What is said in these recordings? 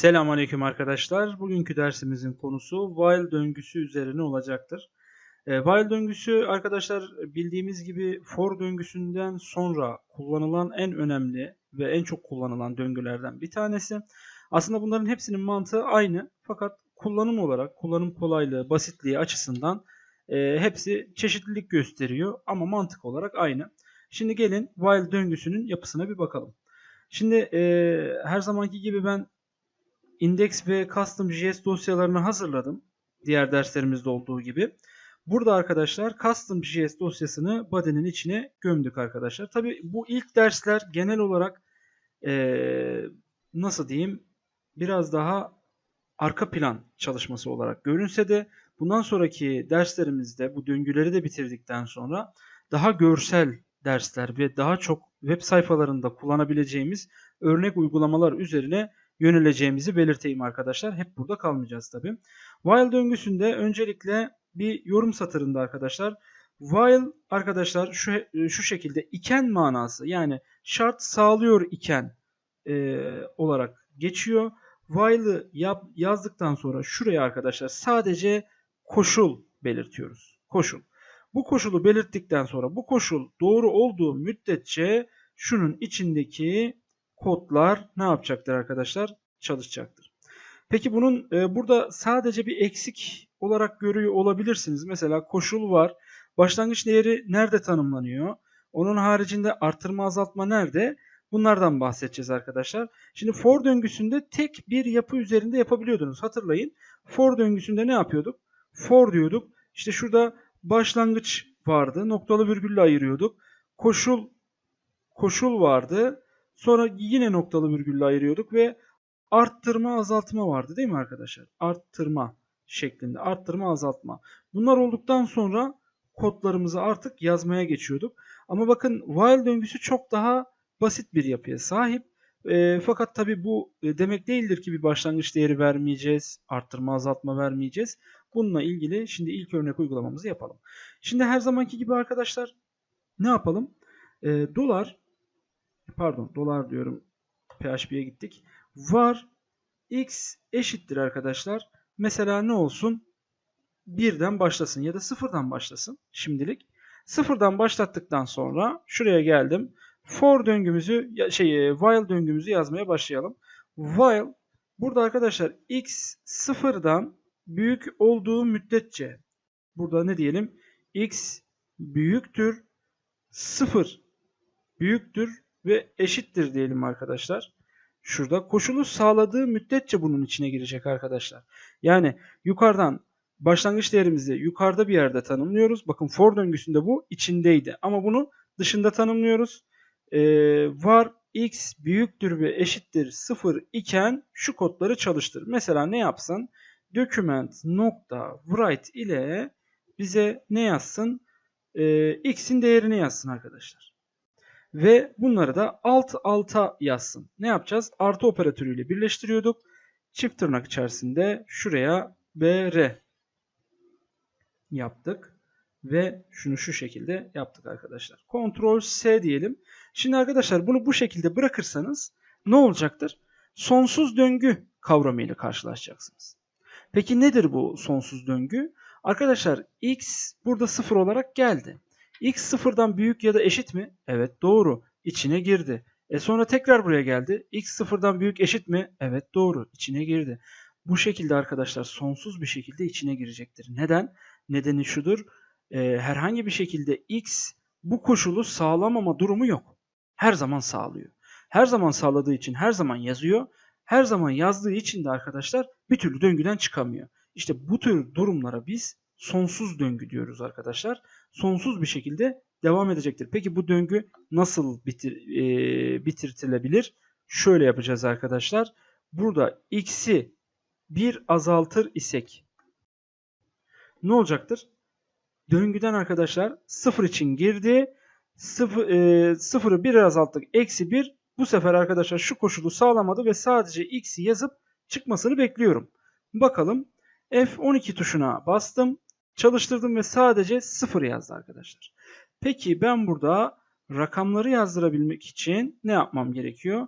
Selamünaleyküm arkadaşlar. Bugünkü dersimizin konusu while döngüsü üzerine olacaktır. E, while döngüsü arkadaşlar bildiğimiz gibi for döngüsünden sonra kullanılan en önemli ve en çok kullanılan döngülerden bir tanesi. Aslında bunların hepsinin mantığı aynı fakat kullanım olarak, kullanım kolaylığı, basitliği açısından e, hepsi çeşitlilik gösteriyor ama mantık olarak aynı. Şimdi gelin while döngüsünün yapısına bir bakalım. Şimdi e, her zamanki gibi ben index ve custom.js dosyalarını hazırladım. Diğer derslerimizde olduğu gibi. Burada arkadaşlar custom.js dosyasını body'nin içine gömdük arkadaşlar. Tabi bu ilk dersler genel olarak ee, nasıl diyeyim biraz daha arka plan çalışması olarak görünse de bundan sonraki derslerimizde bu döngüleri de bitirdikten sonra daha görsel dersler ve daha çok web sayfalarında kullanabileceğimiz örnek uygulamalar üzerine yöneleceğimizi belirteyim arkadaşlar. Hep burada kalmayacağız tabi. While döngüsünde öncelikle bir yorum satırında arkadaşlar while arkadaşlar şu, şu şekilde iken manası yani şart sağlıyor iken e, olarak geçiyor. While'ı yazdıktan sonra şuraya arkadaşlar sadece koşul belirtiyoruz. Koşul. Bu koşulu belirttikten sonra bu koşul doğru olduğu müddetçe şunun içindeki kodlar ne yapacaktır arkadaşlar? Çalışacaktır. Peki bunun e, burada sadece bir eksik olarak görüyor olabilirsiniz. Mesela koşul var. Başlangıç değeri nerede tanımlanıyor? Onun haricinde artırma azaltma nerede? Bunlardan bahsedeceğiz arkadaşlar. Şimdi for döngüsünde tek bir yapı üzerinde yapabiliyordunuz. Hatırlayın. For döngüsünde ne yapıyorduk? For diyorduk. İşte şurada başlangıç vardı. Noktalı virgülle ayırıyorduk. Koşul koşul vardı. Sonra yine noktalı virgülle ayırıyorduk ve arttırma azaltma vardı değil mi arkadaşlar? Arttırma şeklinde. Arttırma azaltma. Bunlar olduktan sonra kodlarımızı artık yazmaya geçiyorduk. Ama bakın while döngüsü çok daha basit bir yapıya sahip. E, fakat tabi bu demek değildir ki bir başlangıç değeri vermeyeceğiz. Arttırma azaltma vermeyeceğiz. Bununla ilgili şimdi ilk örnek uygulamamızı yapalım. Şimdi her zamanki gibi arkadaşlar ne yapalım? E, dolar pardon dolar diyorum PHP'ye gittik. Var x eşittir arkadaşlar. Mesela ne olsun? Birden başlasın ya da sıfırdan başlasın şimdilik. Sıfırdan başlattıktan sonra şuraya geldim. For döngümüzü şey e, while döngümüzü yazmaya başlayalım. While burada arkadaşlar x sıfırdan büyük olduğu müddetçe burada ne diyelim? x büyüktür sıfır büyüktür ve eşittir diyelim arkadaşlar. Şurada koşulu sağladığı müddetçe bunun içine girecek arkadaşlar. Yani yukarıdan başlangıç değerimizi yukarıda bir yerde tanımlıyoruz. Bakın for döngüsünde bu içindeydi. Ama bunu dışında tanımlıyoruz. Ee, var x büyüktür ve eşittir 0 iken şu kodları çalıştır. Mesela ne yapsın? Document nokta write ile bize ne yazsın? Ee, x'in değerini yazsın arkadaşlar. Ve bunları da alt alta yazsın. Ne yapacağız? Artı operatörüyle birleştiriyorduk. Çift tırnak içerisinde şuraya br yaptık. Ve şunu şu şekilde yaptık arkadaşlar. Ctrl S diyelim. Şimdi arkadaşlar bunu bu şekilde bırakırsanız ne olacaktır? Sonsuz döngü kavramıyla karşılaşacaksınız. Peki nedir bu sonsuz döngü? Arkadaşlar x burada sıfır olarak geldi. X sıfırdan büyük ya da eşit mi? Evet doğru. İçine girdi. E sonra tekrar buraya geldi. X sıfırdan büyük eşit mi? Evet doğru. İçine girdi. Bu şekilde arkadaşlar sonsuz bir şekilde içine girecektir. Neden? Nedeni şudur. E, herhangi bir şekilde X bu koşulu sağlamama durumu yok. Her zaman sağlıyor. Her zaman sağladığı için her zaman yazıyor. Her zaman yazdığı için de arkadaşlar bir türlü döngüden çıkamıyor. İşte bu tür durumlara biz sonsuz döngü diyoruz arkadaşlar. Sonsuz bir şekilde devam edecektir. Peki bu döngü nasıl bitir, e, bitirtilebilir? Şöyle yapacağız arkadaşlar. Burada x'i bir azaltır isek ne olacaktır? Döngüden arkadaşlar sıfır için girdi. Sıfır, e, sıfırı bir azalttık. Eksi bir. Bu sefer arkadaşlar şu koşulu sağlamadı ve sadece x'i yazıp çıkmasını bekliyorum. Bakalım. F12 tuşuna bastım. Çalıştırdım ve sadece 0 yazdı arkadaşlar. Peki ben burada rakamları yazdırabilmek için ne yapmam gerekiyor?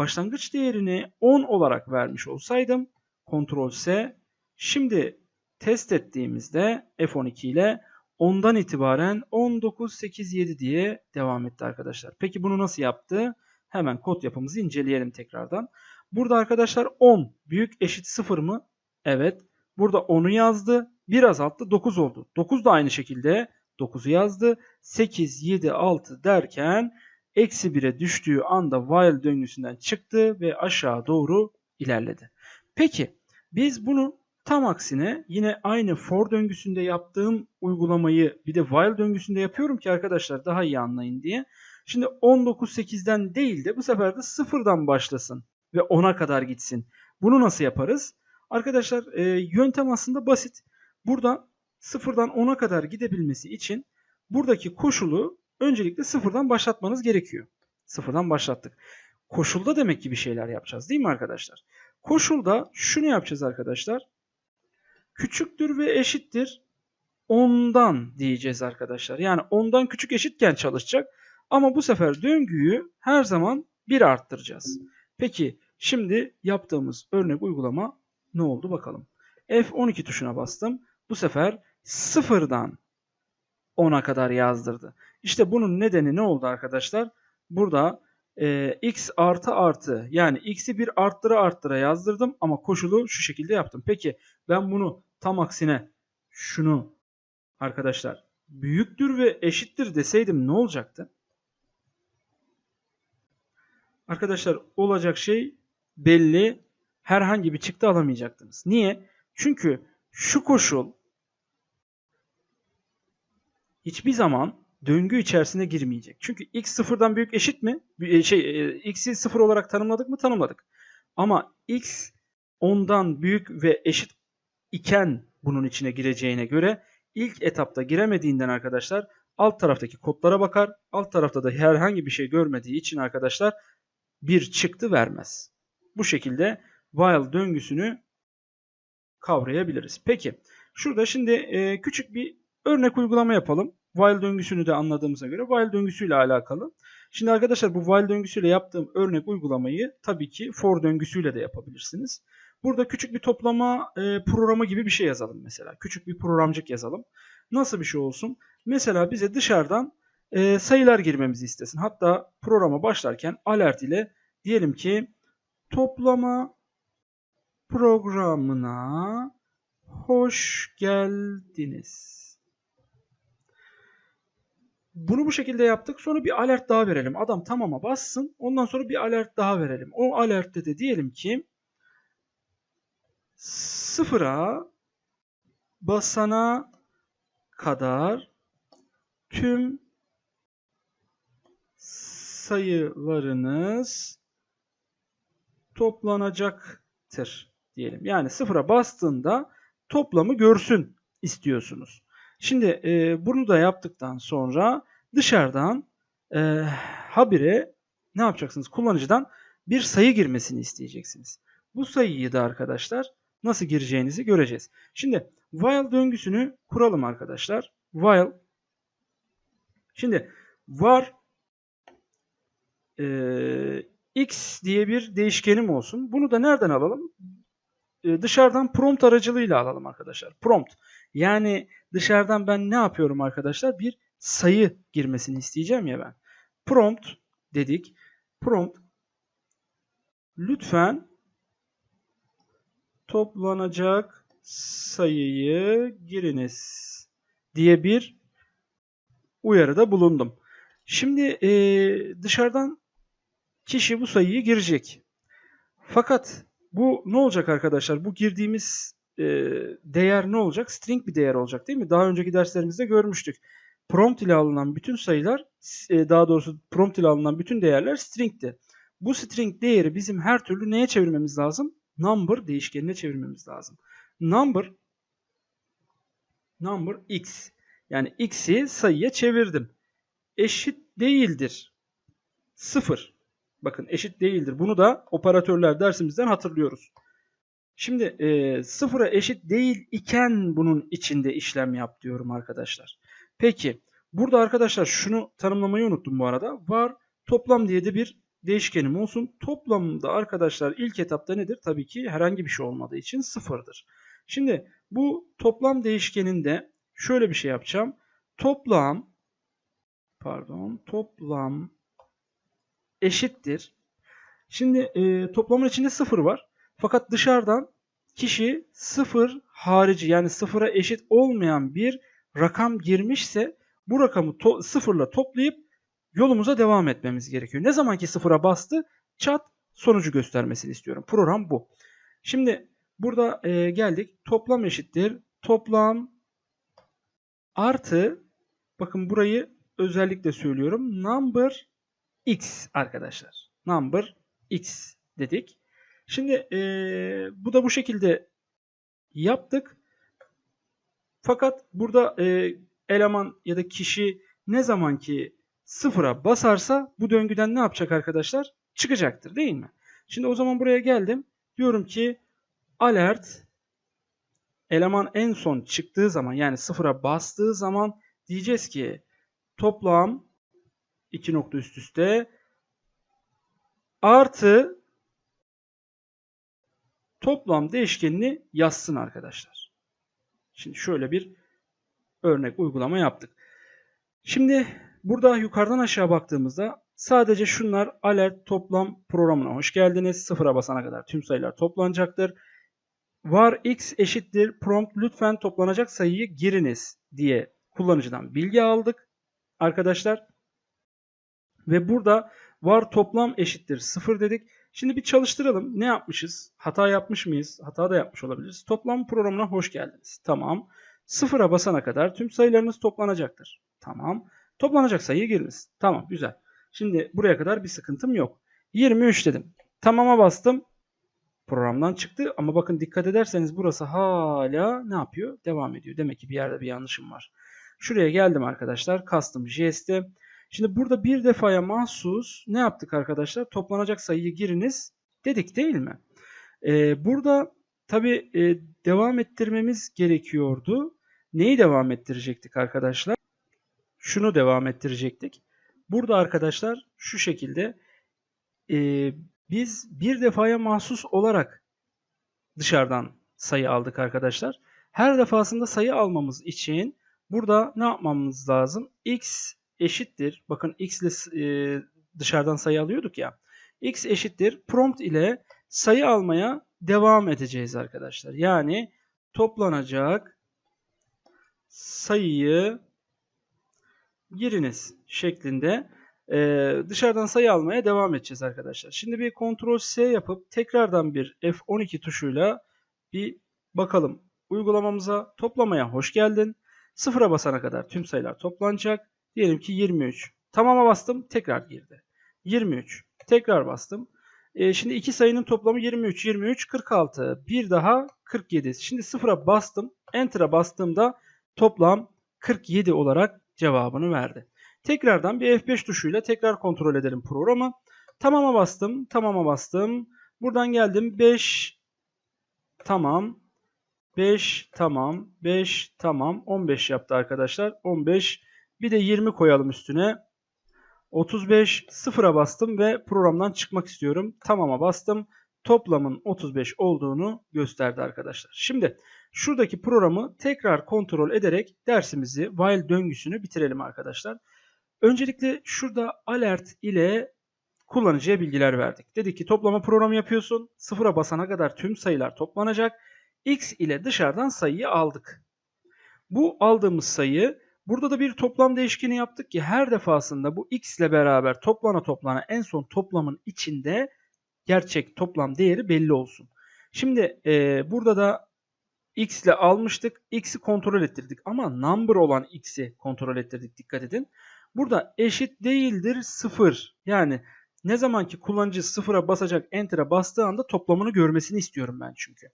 başlangıç değerini 10 olarak vermiş olsaydım Ctrl S şimdi test ettiğimizde F12 ile 10'dan itibaren 1987 diye devam etti arkadaşlar. Peki bunu nasıl yaptı? Hemen kod yapımızı inceleyelim tekrardan. Burada arkadaşlar 10 büyük eşit 0 mı? Evet. Burada 10'u yazdı. Biraz altta 9 oldu. 9 da aynı şekilde 9'u yazdı. 8, 7, 6 derken eksi 1'e düştüğü anda while döngüsünden çıktı ve aşağı doğru ilerledi. Peki biz bunu tam aksine yine aynı for döngüsünde yaptığım uygulamayı bir de while döngüsünde yapıyorum ki arkadaşlar daha iyi anlayın diye. Şimdi 19.8'den değil de bu sefer de sıfırdan başlasın ve 10'a kadar gitsin. Bunu nasıl yaparız? Arkadaşlar e, yöntem aslında basit. Burada sıfırdan 10'a kadar gidebilmesi için buradaki koşulu öncelikle sıfırdan başlatmanız gerekiyor. Sıfırdan başlattık. Koşulda demek ki bir şeyler yapacağız değil mi arkadaşlar? Koşulda şunu yapacağız arkadaşlar. Küçüktür ve eşittir 10'dan diyeceğiz arkadaşlar. Yani 10'dan küçük eşitken çalışacak. Ama bu sefer döngüyü her zaman 1 arttıracağız. Peki şimdi yaptığımız örnek uygulama ne oldu bakalım. F12 tuşuna bastım. Bu sefer sıfırdan 10'a kadar yazdırdı. İşte bunun nedeni ne oldu arkadaşlar? Burada e, x artı artı yani x'i bir arttıra arttıra yazdırdım ama koşulu şu şekilde yaptım. Peki ben bunu tam aksine şunu arkadaşlar büyüktür ve eşittir deseydim ne olacaktı? Arkadaşlar olacak şey belli. Herhangi bir çıktı alamayacaktınız. Niye? Çünkü şu koşul hiçbir zaman döngü içerisine girmeyecek. Çünkü x sıfırdan büyük eşit mi? E, şey, e, x'i sıfır olarak tanımladık mı? Tanımladık. Ama x ondan büyük ve eşit iken bunun içine gireceğine göre ilk etapta giremediğinden arkadaşlar alt taraftaki kodlara bakar. Alt tarafta da herhangi bir şey görmediği için arkadaşlar bir çıktı vermez. Bu şekilde while döngüsünü kavrayabiliriz. Peki şurada şimdi e, küçük bir örnek uygulama yapalım. While döngüsünü de anladığımıza göre while döngüsüyle alakalı. Şimdi arkadaşlar bu while döngüsüyle yaptığım örnek uygulamayı tabii ki for döngüsüyle de yapabilirsiniz. Burada küçük bir toplama e, programı gibi bir şey yazalım mesela. Küçük bir programcık yazalım. Nasıl bir şey olsun? Mesela bize dışarıdan e, sayılar girmemizi istesin. Hatta programa başlarken alert ile diyelim ki toplama programına hoş geldiniz. Bunu bu şekilde yaptık. Sonra bir alert daha verelim. Adam tamama bassın. Ondan sonra bir alert daha verelim. O alertte de diyelim ki sıfıra basana kadar tüm sayılarınız toplanacaktır diyelim. Yani sıfıra bastığında toplamı görsün istiyorsunuz. Şimdi e, bunu da yaptıktan sonra dışarıdan e, habire ne yapacaksınız? Kullanıcıdan bir sayı girmesini isteyeceksiniz. Bu sayıyı da arkadaşlar nasıl gireceğinizi göreceğiz. Şimdi while döngüsünü kuralım arkadaşlar. While şimdi var e, x diye bir değişkenim olsun. Bunu da nereden alalım? E, dışarıdan prompt aracılığıyla alalım arkadaşlar. Prompt. Yani dışarıdan ben ne yapıyorum arkadaşlar? Bir sayı girmesini isteyeceğim ya ben. Prompt dedik. Prompt lütfen toplanacak sayıyı giriniz diye bir uyarıda bulundum. Şimdi e, dışarıdan kişi bu sayıyı girecek. Fakat bu ne olacak arkadaşlar? Bu girdiğimiz e, değer ne olacak? String bir değer olacak değil mi? Daha önceki derslerimizde görmüştük. Prompt ile alınan bütün sayılar, e, daha doğrusu prompt ile alınan bütün değerler string'ti. Bu string değeri bizim her türlü neye çevirmemiz lazım? Number değişkenine çevirmemiz lazım. Number number x. Yani x'i sayıya çevirdim. Eşit değildir. 0. Bakın eşit değildir. Bunu da operatörler dersimizden hatırlıyoruz. Şimdi e, sıfıra eşit değil iken bunun içinde işlem yap diyorum arkadaşlar. Peki burada arkadaşlar şunu tanımlamayı unuttum bu arada. Var toplam diye de bir değişkenim olsun. Toplamda arkadaşlar ilk etapta nedir? Tabii ki herhangi bir şey olmadığı için sıfırdır. Şimdi bu toplam değişkeninde şöyle bir şey yapacağım. Toplam pardon toplam eşittir. Şimdi e, toplamın içinde sıfır var. Fakat dışarıdan kişi sıfır harici yani sıfıra eşit olmayan bir rakam girmişse bu rakamı to sıfırla toplayıp yolumuza devam etmemiz gerekiyor. Ne zaman ki sıfıra bastı çat sonucu göstermesini istiyorum. Program bu. Şimdi burada e, geldik. Toplam eşittir. Toplam artı bakın burayı özellikle söylüyorum. Number x arkadaşlar. Number x dedik. Şimdi e, bu da bu şekilde yaptık. Fakat burada e, eleman ya da kişi ne zaman ki sıfıra basarsa bu döngüden ne yapacak arkadaşlar? Çıkacaktır değil mi? Şimdi o zaman buraya geldim. Diyorum ki alert eleman en son çıktığı zaman yani sıfıra bastığı zaman diyeceğiz ki toplam iki nokta üst üste artı toplam değişkenini yazsın arkadaşlar. Şimdi şöyle bir örnek uygulama yaptık. Şimdi burada yukarıdan aşağı baktığımızda sadece şunlar alert toplam programına hoş geldiniz. Sıfıra basana kadar tüm sayılar toplanacaktır. Var x eşittir prompt lütfen toplanacak sayıyı giriniz diye kullanıcıdan bilgi aldık arkadaşlar. Ve burada var toplam eşittir 0 dedik. Şimdi bir çalıştıralım. Ne yapmışız? Hata yapmış mıyız? Hata da yapmış olabiliriz. Toplam programına hoş geldiniz. Tamam. Sıfıra basana kadar tüm sayılarınız toplanacaktır. Tamam. Toplanacak sayıyı giriniz. Tamam güzel. Şimdi buraya kadar bir sıkıntım yok. 23 dedim. Tamama bastım. Programdan çıktı ama bakın dikkat ederseniz burası hala ne yapıyor? Devam ediyor. Demek ki bir yerde bir yanlışım var. Şuraya geldim arkadaşlar. Custom JS'te. Şimdi burada bir defaya mahsus ne yaptık arkadaşlar? Toplanacak sayıyı giriniz dedik değil mi? Ee, burada tabi e, devam ettirmemiz gerekiyordu. Neyi devam ettirecektik arkadaşlar? Şunu devam ettirecektik. Burada arkadaşlar şu şekilde e, biz bir defaya mahsus olarak dışarıdan sayı aldık arkadaşlar. Her defasında sayı almamız için burada ne yapmamız lazım? x eşittir. Bakın x ile e, dışarıdan sayı alıyorduk ya. x eşittir. Prompt ile sayı almaya devam edeceğiz arkadaşlar. Yani toplanacak sayıyı giriniz şeklinde e, dışarıdan sayı almaya devam edeceğiz arkadaşlar. Şimdi bir Ctrl C yapıp tekrardan bir F12 tuşuyla bir bakalım. Uygulamamıza toplamaya hoş geldin. Sıfıra basana kadar tüm sayılar toplanacak. Diyelim ki 23. Tamama bastım tekrar girdi. 23. Tekrar bastım. E, şimdi iki sayının toplamı 23, 23, 46. Bir daha 47. Şimdi sıfıra bastım. Enter'a bastığımda toplam 47 olarak cevabını verdi. Tekrardan bir F5 tuşuyla tekrar kontrol edelim programı. Tamama bastım. Tamama bastım. Buradan geldim. 5 tamam. 5 tamam. 5 tamam. 15 yaptı arkadaşlar. 15 bir de 20 koyalım üstüne. 35 sıfıra bastım ve programdan çıkmak istiyorum. Tamama bastım. Toplamın 35 olduğunu gösterdi arkadaşlar. Şimdi şuradaki programı tekrar kontrol ederek dersimizi while döngüsünü bitirelim arkadaşlar. Öncelikle şurada alert ile kullanıcıya bilgiler verdik. Dedik ki toplama programı yapıyorsun. Sıfıra basana kadar tüm sayılar toplanacak. X ile dışarıdan sayıyı aldık. Bu aldığımız sayı burada da bir toplam değişkeni yaptık ki her defasında bu x ile beraber toplana toplana en son toplamın içinde gerçek toplam değeri belli olsun. Şimdi e, burada da x ile almıştık. X'i kontrol ettirdik ama number olan x'i kontrol ettirdik. Dikkat edin. Burada eşit değildir 0. Yani ne zaman ki kullanıcı sıfıra basacak enter'a bastığı anda toplamını görmesini istiyorum ben çünkü.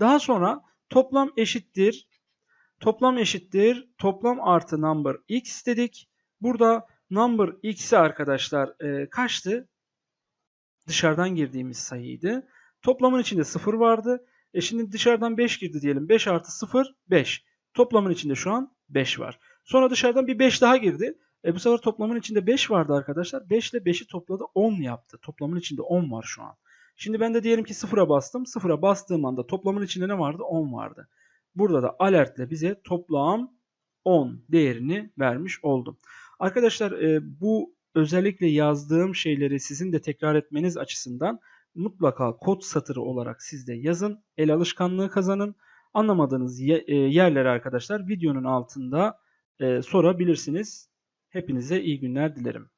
Daha sonra toplam eşittir. Toplam eşittir. Toplam artı number x dedik. Burada number x'i arkadaşlar e, kaçtı? Dışarıdan girdiğimiz sayıydı. Toplamın içinde 0 vardı. E şimdi dışarıdan 5 girdi diyelim. 5 artı 0 5. Toplamın içinde şu an 5 var. Sonra dışarıdan bir 5 daha girdi. E bu sefer toplamın içinde 5 vardı arkadaşlar. 5 ile 5'i topladı 10 yaptı. Toplamın içinde 10 var şu an. Şimdi ben de diyelim ki 0'a bastım. 0'a bastığım anda toplamın içinde ne vardı? 10 vardı. Burada da alertle bize toplam 10 değerini vermiş oldum. Arkadaşlar e, bu özellikle yazdığım şeyleri sizin de tekrar etmeniz açısından mutlaka kod satırı olarak siz de yazın. El alışkanlığı kazanın. Anlamadığınız e, yerleri arkadaşlar videonun altında e, sorabilirsiniz. Hepinize iyi günler dilerim.